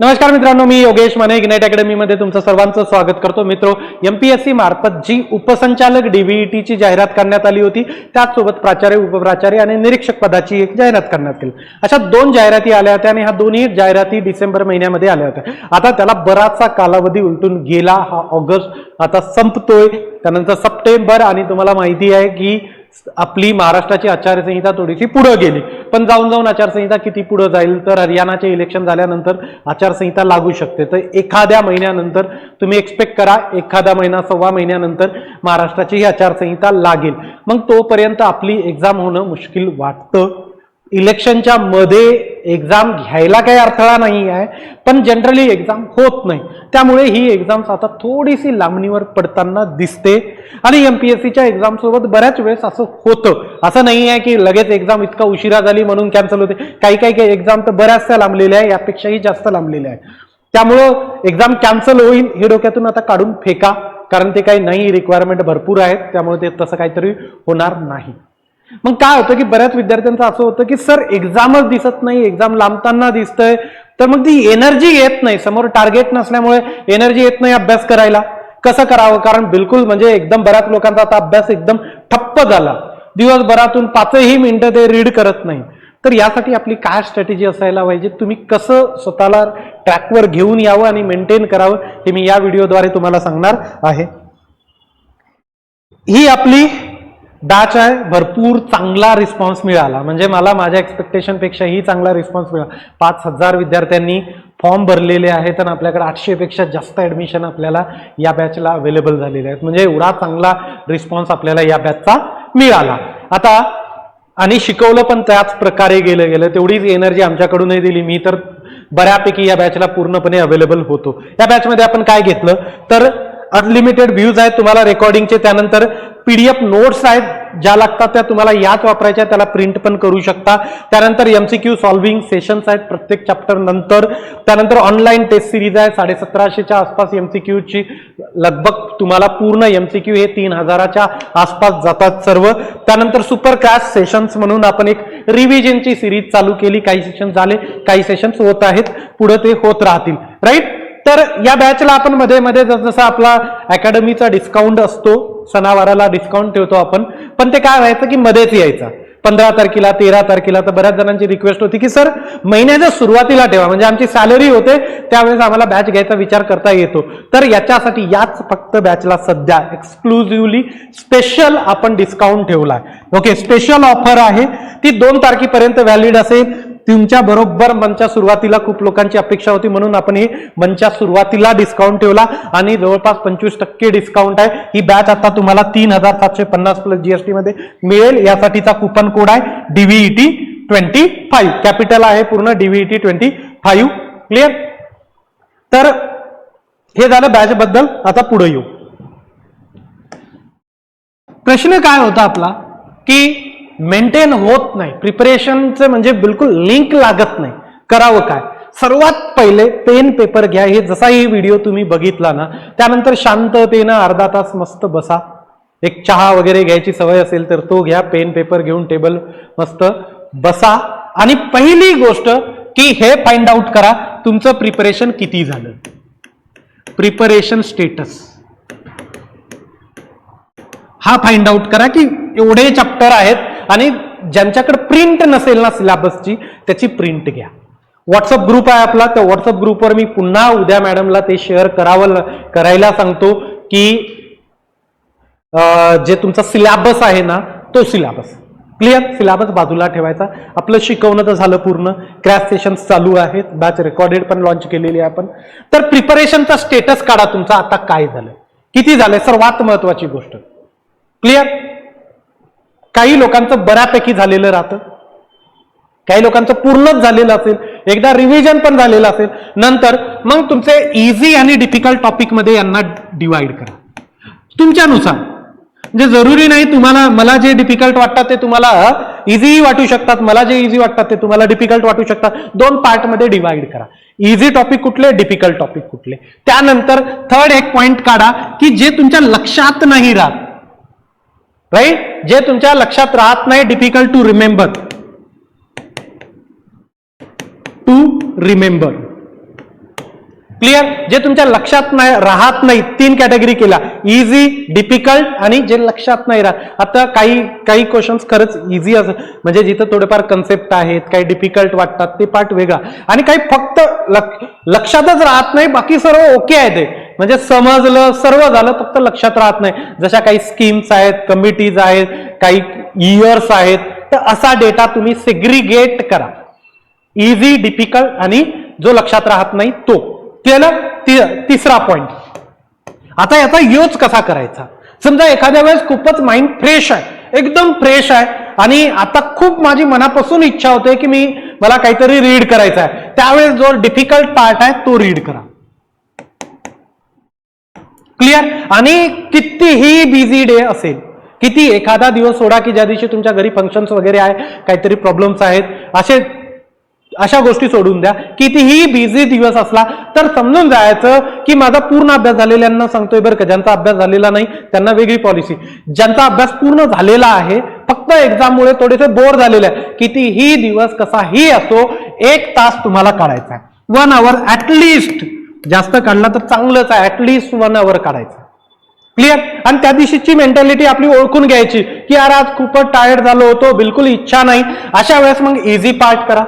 नमस्कार मित्रांनो मी योगेश माने इग्नाईट अकॅडमीमध्ये तुमचं सर्वांचं स्वागत करतो. मित्रो एमपीएससी मार्फत जी उपसंचालक डीव्हीईटीची जाहिरात करण्यात आली होती त्याचसोबत प्राचार्य उपप्राचार्य आणि निरीक्षक पदाची एक जाहिरात करण्यात आली. अशा दोन जाहिराती आल्या होत्या आणि ह्या दोन्ही जाहिराती डिसेंबर महिन्यामध्ये आल्या होत्या. आता त्याला बराचसा कालावधी उलटून गेला हा ऑगस्ट आता संपतोय. त्यानंतर सप्टेंबर आणि तुम्हाला माहिती आहे की आपली महाराष्ट्राची आचारसंहिता थोडीशी पुढे गेली. पण जाऊन जाऊन आचारसंहिता किती पुढे जाईल? तर हरियाणाचे इलेक्शन झाल्यानंतर आचारसंहिता लागू शकते. तर एखाद्या महिन्यानंतर तुम्ही एक्सपेक्ट करा एखादा महिना सव्वा महिन्यानंतर महाराष्ट्राची ही आचारसंहिता लागेल. मग तोपर्यंत आपली एक्झाम होणं मुश्किल वाटतं. इलेक्शनच्या मध्ये एक्झाम घ्यायला काही अडथळा नाही आहे पण जनरली एक्झाम होत नाही. त्यामुळे ही एक्झाम्स आता थोडीशी लांबणीवर पडताना दिसते. आणि एम पी एस सीच्या एक्झामसोबत बऱ्याच वेळेस असं होतं. असं नाही आहे की लगेच एक्झाम इतका उशिरा झाली म्हणून कॅन्सल होते. काही काही काही एक्झाम तर बऱ्याचशा लांबलेल्या आहे यापेक्षाही जास्त लांबलेल्या आहे. त्यामुळं एक्झाम कॅन्सल होईल हे डोक्यातून आता काढून फेका. कारण ते काही नाही रिक्वायरमेंट भरपूर आहेत. त्यामुळे ते तसं काहीतरी होणार नाही. मग काय होतं की बऱ्याच विद्यार्थ्यांचं असं होतं की सर एक्झामच दिसत नाही एक्झाम लांबताना दिसतंय. तर मग ती एनर्जी येत नाही. समोर टार्गेट नसल्यामुळे एनर्जी येत नाही अभ्यास करायला. कसं करावं? कारण बिलकुल म्हणजे एकदम बऱ्याच लोकांचा आता अभ्यास एकदम ठप्प झाला. दिवसभरातून पाचही मिनिटं ते रीड करत नाही. तर यासाठी आपली काय स्ट्रॅटेजी असायला पाहिजे? तुम्ही कसं स्वतःला ट्रॅकवर घेऊन यावं आणि मेंटेन करावं? हे मी या व्हिडिओद्वारे तुम्हाला सांगणार आहे. ही आपली बॅच आहे भरपूर चांगला रिस्पॉन्स मिळाला. म्हणजे मला माझ्या एक्सपेक्टेशनपेक्षाही चांगला रिस्पॉन्स मिळाला. पाच हजार विद्यार्थ्यांनी फॉर्म भरलेले आहेत आणि आपल्याकडे आठशेपेक्षा जास्त ॲडमिशन आपल्याला या बॅचला अवेलेबल झालेले आहेत. म्हणजे एवढा चांगला रिस्पॉन्स आपल्याला या बॅचचा मिळाला. आता आणि शिकवलं पण त्याच प्रकारे गेलं गेलं. तेवढीच एनर्जी आमच्याकडूनही दिली. मी तर बऱ्यापैकी या बॅचला पूर्णपणे अवेलेबल होतो. या बॅचमध्ये आपण काय घेतलं? तर अनलिमिटेड व्ह्यूज आहेत तुम्हाला रेकॉर्डिंगचे त्यानंतर पीडीएफ नोट्स आहेत ज्या लागतात त्या तुम्हाला याच वापरायच्या त्याला प्रिंट पण करू शकता. त्यानंतर एमसीक्यू सॉल्व्हिंग सेशन्स आहेत प्रत्येक चॅप्टर नंतर. त्यानंतर ऑनलाईन टेस्ट सिरीज आहे साडेसतराशेच्या आसपास एमसीक्यूची लगभग तुम्हाला पूर्ण एमसीक्यू हे तीन हजाराच्या आसपास जातात सर्व. त्यानंतर सुपर क्रॅश सेशन्स म्हणून आपण एक रिव्हिजनची सिरीज चालू केली. काही सेशन झाले काही सेशन्स होत आहेत. पुढे ते होत राहतील. राईट तर या बॅचला आपण मध्ये मध्ये जसं आपला अकॅडमीचा डिस्काउंट असतो सणावाराला डिस्काउंट ठेवतो आपण. पण ते काय व्हायचं की मध्येच यायचा. पंधरा तारखेला तेरा तारखेला तर बऱ्याच जणांची रिक्वेस्ट होती की सर महिन्याच्या सुरुवातीला ठेवा. म्हणजे आमची सॅलरी होते त्यावेळेस आम्हाला बॅच घ्यायचा विचार करता येतो. तर याच्यासाठी याच फक्त बॅचला सध्या एक्सक्लुझिव्हली स्पेशल आपण डिस्काउंट ठेवला आहे ओके स्पेशल ऑफर आहे. ती दोन तारखेपर्यंत व्हॅलिड असेल. तुमच्या बरोबर मंचच्या सुरुवातीला खूप लोकांची अपेक्षा होती म्हणून आपण ही मंचच्या सुरुवातीला डिस्काउंट ठेवला. आणि जवळपास पंचवीस टक्के डिस्काउंट आहे. ही बॅच आता तुम्हाला तीन हजार सातशे पन्नास प्लस जीएसटी मध्ये मिळेल. यासाठीचा कुपन कोड आहे डीव्हीईटी ट्वेंटी फाईव्ह कॅपिटल आहे पूर्ण डीव्हीईटी ट्वेंटी फाईव्ह क्लिअर तर हे झालं बॅच बद्दल. आता पुढे येऊ. प्रश्न काय होता आपला? की मेंटेन होत नाही. प्रिपरेशनचं म्हणजे बिलकुल लिंक लागत नाही. करावं काय? सर्वात पहिले पेन पेपर घ्या. हे जसाही व्हिडिओ तुम्ही बघितला ना त्यानंतर शांततेनं अर्धा तास मस्त बसा. एक चहा वगैरे घ्यायची सवय असेल तर तो घ्या. पेन पेपर घेऊन टेबल मस्त बसा. आणि पहिली गोष्ट की हे फाइंड आउट करा तुमचं प्रिपरेशन किती झालं. प्रिपरेशन स्टेटस हा फाइंड आउट करा की एवढे चॅप्टर आहेत आणि ज्यांच्याकडे प्रिंट नसेल ना सिलेबसची त्याची प्रिंट घ्या. व्हॉट्सअप ग्रुप आहे आपला त्या व्हॉट्सअप ग्रुपवर मी पुन्हा उद्या मॅडमला ते शेअर करावं करायला सांगतो की जे तुमचा सिलेबस आहे ना तो सिलेबस क्लिअर सिलेबस बाजूला ठेवायचा. आपलं शिकवणं तर झालं पूर्ण. क्रॅश सेशन्स चालू आहेत. बॅच रेकॉर्डेड पण लॉन्च केलेली आहे आपण. तर प्रिपरेशनचा स्टेटस काढा तुमचा. आता काय झालं किती झालंय? सर्वात महत्वाची गोष्ट. क्लिअर काही लोकांचं बऱ्यापैकी झालेलं राहतं. काही लोकांचं पूर्णच झालेलं असेल. एकदा रिव्हिजन पण झालेलं असेल. नंतर मग तुमचे इझी आणि डिफिकल्ट टॉपिकमध्ये यांना डिवाइड करा. तुमच्यानुसार. म्हणजे जरुरी नाही तुम्हाला मला जे डिफिकल्ट वाटतात ते तुम्हाला इझी वाटू शकतात. मला जे इझी वाटतात ते तुम्हाला डिफिकल्ट वाटू शकतात. दोन पार्टमध्ये डिवाइड करा. इझी टॉपिक कुठले डिफिकल्ट टॉपिक कुठले? त्यानंतर थर्ड एक पॉइंट काढा की जे तुमच्या लक्षात नाही राहत राईट जे तुमच्या लक्षात राहत नाही difficult to remember to remember clear जे तुमच्या लक्षात नाही राहत नाही तीन कॅटेगरी केल्या. इझी डिफिकल्ट आणि जे लक्षात नाही राहत. आता काही काही क्वेश्चन्स खरंच इझी असं. म्हणजे जिथं थोडेफार कन्सेप्ट आहेत काही डिफिकल्ट वाटतात ते पार्ट वेगळा. आणि काही फक्त लक्षातच राहत नाही बाकी सर्व ओके आहे ते. म्हणजे समजलं सर्व झालं फक्त लक्षात राहत नाही. जशा काही स्कीम्स आहेत कमिटीज आहेत काही इयर्स आहेत तर असा डेटा तुम्ही सेग्रिगेट करा. इझी डिफिकल्ट आणि जो लक्षात राहत नाही तो. केलं तिसरा पॉइंट आता याचा यूज कसा करायचा? समजा एखाद्या वेळेस खूपच माइंड फ्रेश आहे एकदम फ्रेश आहे आणि आता खूप माझी मनापासून इच्छा होते की मी मला काहीतरी रीड करायचं आहे. त्यावेळेस जो डिफिकल्ट पार्ट आहे तो रीड करा. क्लिअर आणि कितीही बिझी डे असेल किती एखादा दिवस सोडा की ज्या दिवशी तुमच्या घरी फंक्शन्स वगैरे आहे काहीतरी प्रॉब्लेम्स आहेत असे अशा गोष्टी सोडून द्या. कितीही बिझी दिवस असला तर समजून जायचं की माझा पूर्ण अभ्यास झालेल्यांना सांगतोय बरं का ज्यांचा अभ्यास झालेला नाही त्यांना वेगळी पॉलिसी ज्यांचा अभ्यास पूर्ण झालेला आहे फक्त एक्झाममुळे थोडेसे बोर झालेले आहे कितीही दिवस कसाही असो एक तास तुम्हाला काढायचा आहे. वन आवर ऍटलिस्ट जास्त काढला तर चांगलंच आहे. ॲटलिस्ट वन आवर काढायचं. क्लिअर आणि त्या दिवशीची मेंटॅलिटी आपली ओळखून घ्यायची की यार आज खूपच टायर्ड झालो होतो बिलकुल इच्छा नाही. अशा वेळेस मग इझी पार्ट करा.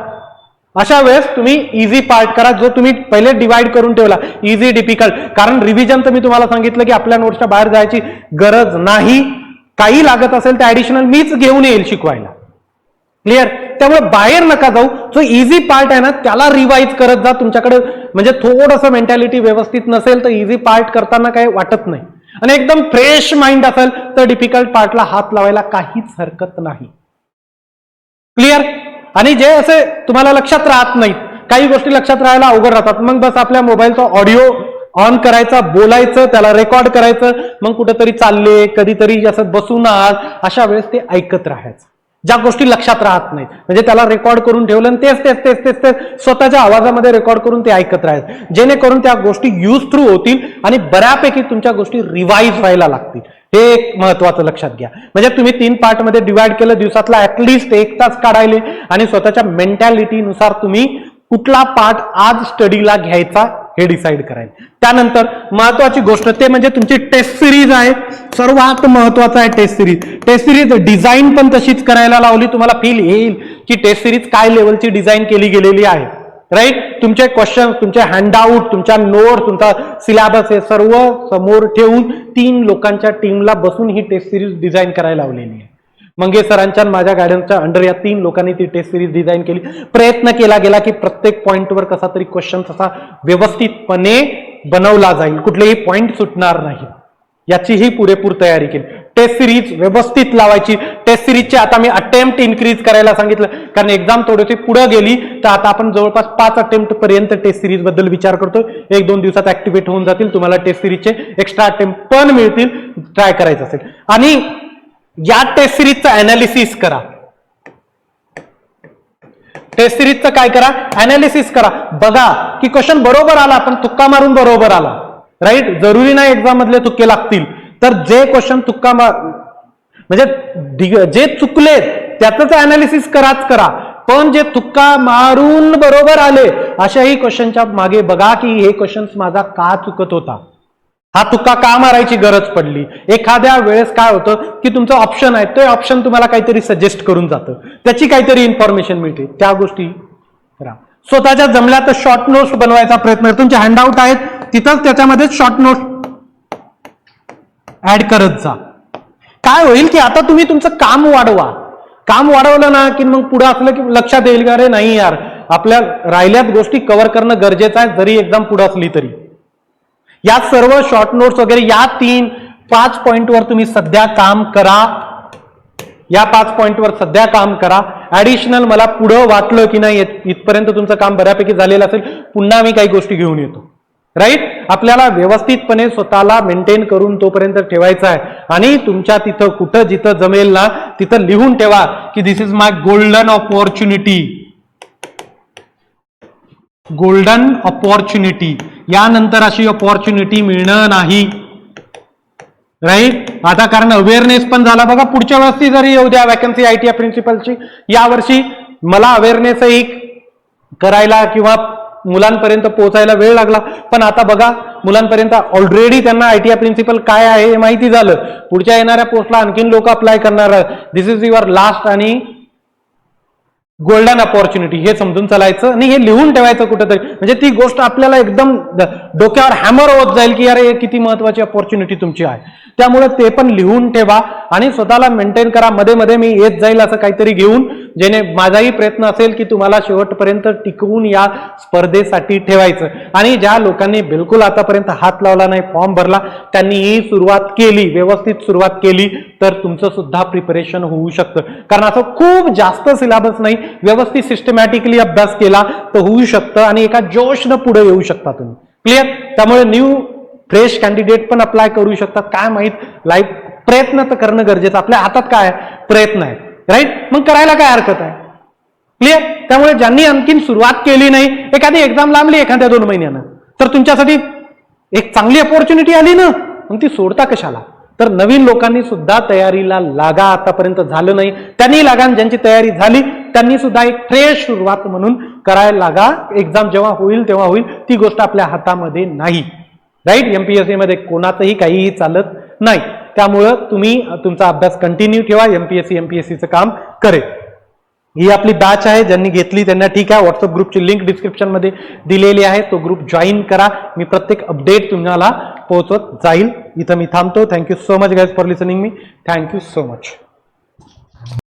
अशा वेळेस तुम्ही इझी पार्ट करा जो तुम्ही पहिले डिवाइड करून ठेवला. इझी डिफिकल्ट कारण रिव्हिजन तर मी तुम्हाला सांगितलं की आपल्या नोट्सच्या बाहेर जायची गरज नाही. काही लागत असेल तर ऍडिशनल मीच घेऊन येईल शिकवायला. क्लिअर त्यामुळे बाहेर नका जाऊ. जो इझी पार्ट आहे ना त्याला रिवाईज करत जा. तुमच्याकडे म्हणजे थोडंसं मेंटॅलिटी व्यवस्थित नसेल तर इझी पार्ट करताना काही वाटत नाही. आणि एकदम फ्रेश माइंड असेल तर डिफिकल्ट पार्टला हात लावायला काहीच हरकत नाही. क्लिअर आणि जे असे तुम्हाला लक्षात राहत नाहीत काही गोष्टी लक्षात राहायला अवघड राहतात. मग बस आपल्या मोबाईलचा ऑडिओ ऑन करायचा बोलायचं त्याला रेकॉर्ड करायचं मग कुठेतरी चालले कधीतरी असं बसून आहात अशा वेळेस ते ऐकत राहायचं. ज्या गोष्टी लक्षात राहत नाहीत. म्हणजे त्याला रेकॉर्ड करून ठेवलं आणि तेच तेच तेच तेच तेच स्वतःच्या आवाजामध्ये रेकॉर्ड करून ते ऐकत राहायचं जेणेकरून त्या गोष्टी यूज थ्रू होतील आणि बऱ्यापैकी तुमच्या गोष्टी रिवाईज व्हायला लागतील. हे एक महत्वाचं लक्षात घ्या. म्हणजे तुम्ही तीन पार्टमध्ये डिवाइड केलं दिवसातला ऍटलिस्ट एक तास काढायले आणि स्वतःच्या मेंटॅलिटीनुसार तुम्ही कुठला पार्ट आज स्टडीला घ्यायचा हे डिसाईड करायचं. त्यानंतर महत्वाची गोष्ट ते म्हणजे तुमची टेस्ट सिरीज आहे. सर्वात महत्वाचं आहे test series test series design पण तशीच करायला लावली. तुम्हाला फील येईल की टेस्ट सिरीज काय लेवलची डिझाईन केली गेलेली आहे. राईट तुमचे क्वेश्चन तुमचे हँडआउट तुमच्या नोट तुमचा सिलेबस हे सर्व समोर ठेवून तीन लोकांच्या टीमला बसून ही टेस्ट सिरीज डिझाईन करायला लावलेली आहे. मंगे सरांच्या माझ्या गायडन्सच्या अंडर या तीन लोकांनी ती टेस्ट सिरीज डिझाईन केली. प्रयत्न केला गेला की प्रत्येक पॉईंटवर कसा तरी क्वेश्चन असा व्यवस्थितपणे बनवला जाईल. कुठलेही पॉईंट सुटणार नाही. याचीही पुरेपूर तयारी केली. टेस्ट सिरीज व्यवस्थित लावायची. टेस्ट सिरीजचे आता मी अटेम्प्ट इन्क्रीज करायला सांगितलं. कारण एक्झाम थोडीशी पुढे गेली तर आता आपण जवळपास पाच अटेम्प्ट पर्यंत टेस्ट सिरीजबद्दल विचार करतो एक दोन दिवसात ऍक्टिव्हेट होऊन जातील. तुम्हाला टेस्ट सिरीजचे एक्स्ट्रा अटेम्प्ट पण मिळतील. ट्राय करायचं असेल. आणि या टेस्ट सिरीजचं अनालिसिस करा. टेस्ट सिरीजचं काय करा? अनालिसिस करा. बघा की क्वेश्चन बरोबर आला पण तुक्का मारून बरोबर आला. राईट जरुरी नाही एक्झाम मधले तुक्के लागतील. तर जे क्वेश्चन तुक्का मार म्हणजे जे चुकले त्याचंच अनालिसिस कराच करा. पण जे तुक्का मारून बरोबर आले अशाही क्वेश्चनच्या मागे बघा की हे क्वेश्चन माझा का चुकत होता? हा तुक्का का मारायची गरज पडली? एखाद्या वेळेस काय होतं की तुमचं ऑप्शन आहे ते ऑप्शन तुम्हाला काहीतरी सजेस्ट करून जातं. त्याची काहीतरी इन्फॉर्मेशन मिळते. त्या गोष्टी करा. स्वतःच्या जमल्या तर शॉर्ट नोट्स बनवायचा प्रयत्न तुमचे हँडआउट आहेत तिथंच त्याच्यामध्ये शॉर्ट नोट्स ऍड करत जा. काय होईल की आता तुम्ही तुमचं काम वाढवा. काम वाढवलं ना की मग पुढे असलं की लक्षात येईल का अरे नाही यार आपल्या राहिल्यात गोष्टी कव्हर करणं गरजेचं आहे जरी एकदम पुढे असली तरी. या सर्व शॉर्ट नोट्स वगैरे या तीन पाच पॉईंटवर तुम्ही सध्या काम करा. या पाच पॉईंटवर सध्या काम करा. ऍडिशनल मला पुढं वाटलं की नाही इथपर्यंत तुमचं काम बऱ्यापैकी झालेलं असेल. पुन्हा मी काही गोष्टी घेऊन येतो. राईट आपल्याला व्यवस्थितपणे स्वतःला मेंटेन करून तोपर्यंत ठेवायचं आहे. आणि तुमच्या तिथं कुठं जिथं जमेल ना तिथं लिहून ठेवा की this is my golden opportunity golden opportunity यानंतर अशी ऑपॉर्च्युनिटी मिळणं नाही. राईट आता कारण अवेअरनेस पण झाला. बघा पुढच्या वर्षी जरी येऊ द्या वॅकन्सी आयटीआय प्रिन्सिपलची यावर्षी मला अवेअरनेसही करायला किंवा मुलांपर्यंत पोहोचायला वेळ लागला. पण आता बघा मुलांपर्यंत ऑलरेडी त्यांना आय टी प्रिन्सिपल काय आहे हे माहिती झालं. पुढच्या येणाऱ्या पोस्टला आणखीन लोक अप्लाय करणार. दिस इज युअर लास्ट आणि गोल्डन अपॉर्च्युनिटी हे समजून चालायचं. आणि हे लिहून ठेवायचं कुठेतरी. म्हणजे ती गोष्ट आपल्याला एकदम डोक्यावर हॅमर होत जाईल की अरे किती महत्वाची अपॉर्च्युनिटी तुमची आहे. त्यामुळे ते पण लिहून ठेवा आणि स्वतःला मेंटेन करा. मध्ये मध्ये मी येत जाईल असं काहीतरी घेऊन जेणे माझाही प्रयत्न असेल की तुम्हाला शेवटपर्यंत टिकवून या स्पर्धेसाठी ठेवायचं. आणि ज्या लोकांनी बिलकुल आतापर्यंत हात लावला नाही फॉर्म भरला त्यांनी ही सुरुवात केली व्यवस्थित सुरुवात केली तर तुमचं सुद्धा प्रिपरेशन होऊ शकतं. कारण असं खूप जास्त सिलेबस नाही व्यवस्थित सिस्टमॅटिकली अभ्यास केला तर होऊ शकतं आणि एका जोशनं पुढे येऊ शकता तुम्ही. क्लिअर त्यामुळे न्यू फ्रेश कॅन्डिडेट पण अप्लाय करू शकतात. काय माहीत? लाईफ प्रयत्न तर करणं गरजेचं आपल्या हातात काय आहे? प्रयत्न आहे. राईट मग करायला काय हरकत आहे? क्लिअर त्यामुळे ज्यांनी आणखीन सुरुवात केली नाही एखादी एक्झाम लांबली एखाद्या दोन महिन्यानं तर तुमच्यासाठी एक चांगली अपॉर्च्युनिटी आली ना? मग ती सोडता कशाला? तर नवीन लोकांनी सुद्धा तयारीला लागा. आतापर्यंत झालं नाही. त्यांनी लागा ज्यांची तयारी झाली त्यांनी सुद्धा एक फ्रेश सुरुवात म्हणून करायला लागा. एक्झाम जेव्हा होईल तेव्हा होईल. ती गोष्ट आपल्या हातामध्ये नाही. राईट एमपीएससी मध्ये कोणाचंही काहीही चालत नाही. त्यामुळं तुम्ही तुमचा अभ्यास कंटिन्यू ठेवा एमपीएससी एमपीएससीचं काम करेल. ही आपली बॅच आहे ज्यांनी घेतली त्यांना ठीक आहे. व्हॉट्सअप ग्रुपची लिंक डिस्क्रिप्शनमध्ये दिलेली आहे. तो ग्रुप जॉईन करा. मी प्रत्येक अपडेट तुम्हाला पोहोचवत जाईल. इथं मी थांबतो. Thank you so much guys for listening me thank you so much